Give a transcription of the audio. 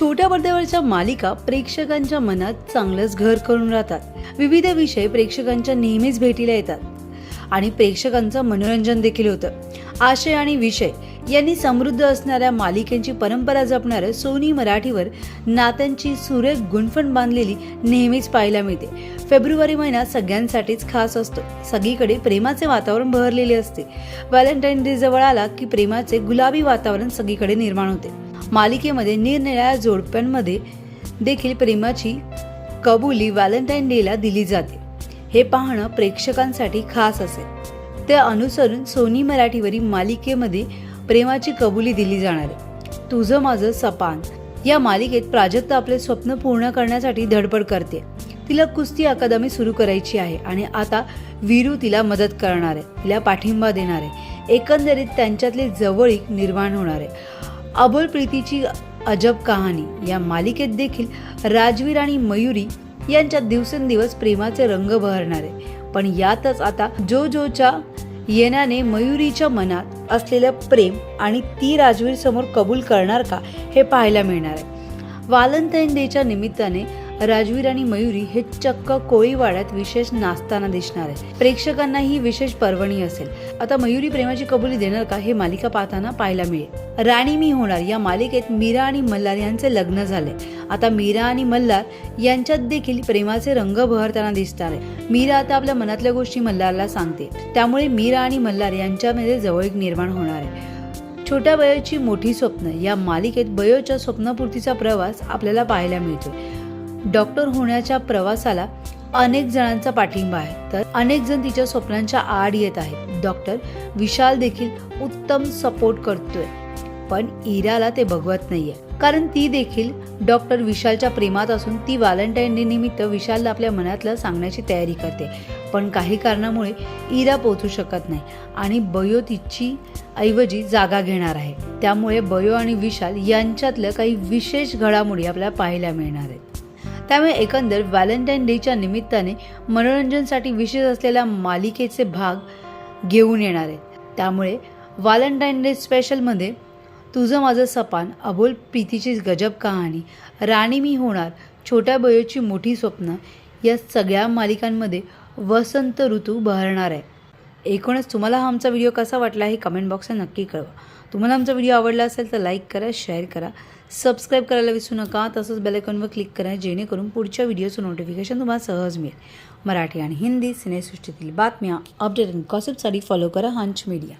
छोट्या पडद्यावरच्या मालिका प्रेक्षकांच्या मनात चांगलंच घर करून राहतात. विविध विषय प्रेक्षकांच्या नेहमीच भेटीला येतात. आणि प्रेक्षकांचं मनोरंजन देखील होतं. आशय आणि विषय यांनी समृद्ध असणाऱ्या मालिकेंची परंपरा जपणारं सोनी मराठीवर नात्यांची सुरेख गुणफण बांधलेली नेहमीच पाहायला मिळते. फेब्रुवारी महिना सगळ्यांसाठीच खास असतो. सगळीकडे प्रेमाचे वातावरण बहरलेले असते. व्हॅलेंटाईन डे जवळ आला की प्रेमाचे गुलाबी वातावरण सगळीकडे निर्माण होते. मालिकेमध्ये निरनिराळ्या जोडप्यांमध्ये देखील प्रेमाची कबुली व्हॅलेंटाईन डेला दिली जाते. हे पाहणं प्रेक्षकांसाठी खास असेल. ते अनुसरून सोनी मराठीवरील मालिकेमध्ये प्रेमाची कबुली दिली जाणार आहे. तुझं माझं सपान. या मालिकेत प्राजक्ता आपले स्वप्न पूर्ण करण्यासाठी धडपड करते. तिला कुस्ती अकादमी सुरू करायची आहे आणि आता वीरू तिला मदत करणार आहे. तिला पाठिंबा देणार आहे. एकंदरीत त्यांच्यातले जवळीक निर्माण होणार आहे. अबोल प्रीतीची अजब कहाणी या मालिकेत देखील राजवीर आणि मयुरी यांच्या दिवसेंदिवस प्रेमाचे रंग बहरणारे आहे. पण यातच आता जो जोच्या येण्याने मयुरीच्या मनात असलेलं प्रेम आणि ती राजवीर समोर कबूल करणार का हे पाहायला मिळणार आहे. व्हॅलेंटाईन डेच्या निमित्ताने राजवीर आणि मयुरी हे चक्क कोळीवाड्यात विशेष नाचताना दिसणार. आहे प्रेक्षकांना ही विशेष पर्वणी असेल. आता मयुरी प्रेमाची कबुली देणार का हे मालिका पाहताना पाहायला मिळेल. राणी मी होणार या मालिकेत मीरा आणि मल्हार यांचे लग्न झाले. आता मीरा आणि मल्हार यांच्यात देखील प्रेमाचे रंग बहरताना दिसणार आहे मीरा आता आपल्या मनातल्या गोष्टी मल्हारला सांगते. त्यामुळे मीरा आणि मल्हार यांच्यामध्ये जवळीक निर्माण होणार आहे. छोट्या बयोची मोठी स्वप्न या मालिकेत बयोच्या स्वप्नपूर्तीचा प्रवास आपल्याला पाहायला मिळतो डॉक्टर होण्याच्या प्रवासाला अनेक जणांचा पाठिंबा आहे. तर अनेक जण तिच्या स्वप्नांच्या आड येत आहेत. डॉक्टर विशाल देखील उत्तम सपोर्ट करतोय. पण इराला ते बघवत नाहीये. कारण ती देखील डॉक्टर विशालच्या प्रेमात असून ती व्हॅलेंटाईन डे निमित्त विशालला आपल्या मनातलं सांगण्याची तयारी करते. पण काही कारणामुळे इरा पोहोचू शकत नाही आणि बयो तिची ऐवजी जागा घेणार आहे. त्यामुळे बयो आणि विशाल यांच्यातलं काही विशेष घडामोडी आपल्याला पाहायला मिळणार आहेत. त्यामुळे एकंदर व्हॅलेंटाईन डेच्या निमित्ताने मनोरंजनसाठी विशेष असलेल्या मालिकेचे भाग घेऊन येणार आहेत. त्यामुळे व्हॅलेंटाईन डे स्पेशलमध्ये तुझं माझं सपान अबोल प्रीतीची गजब कहाणी राणी मी होणार छोट्या बयोची मोठी स्वप्न या सगळ्या मालिकांमध्ये वसंत ऋतू बहरणार आहे. एकूणच तुम्हाला हा आमचा व्हिडिओ कसा वाटला हे कमेंट बॉक्सला नक्की कळवा. तुम्हाला आमचा व्हिडिओ आवडला असेल तर लाईक करा शेअर करा. सबस्क्राईब करायला विसरू नका. तसंच बेलायकॉनवर क्लिक करा जेणेकरून पुढच्या व्हिडिओचं नोटिफिकेशन तुम्हाला सहज मिळेल. मराठी आणि हिंदी सिनेसृष्टीतील बातम्या अपडेट आणि कॉसिपसाठी फॉलो करा हंच मीडिया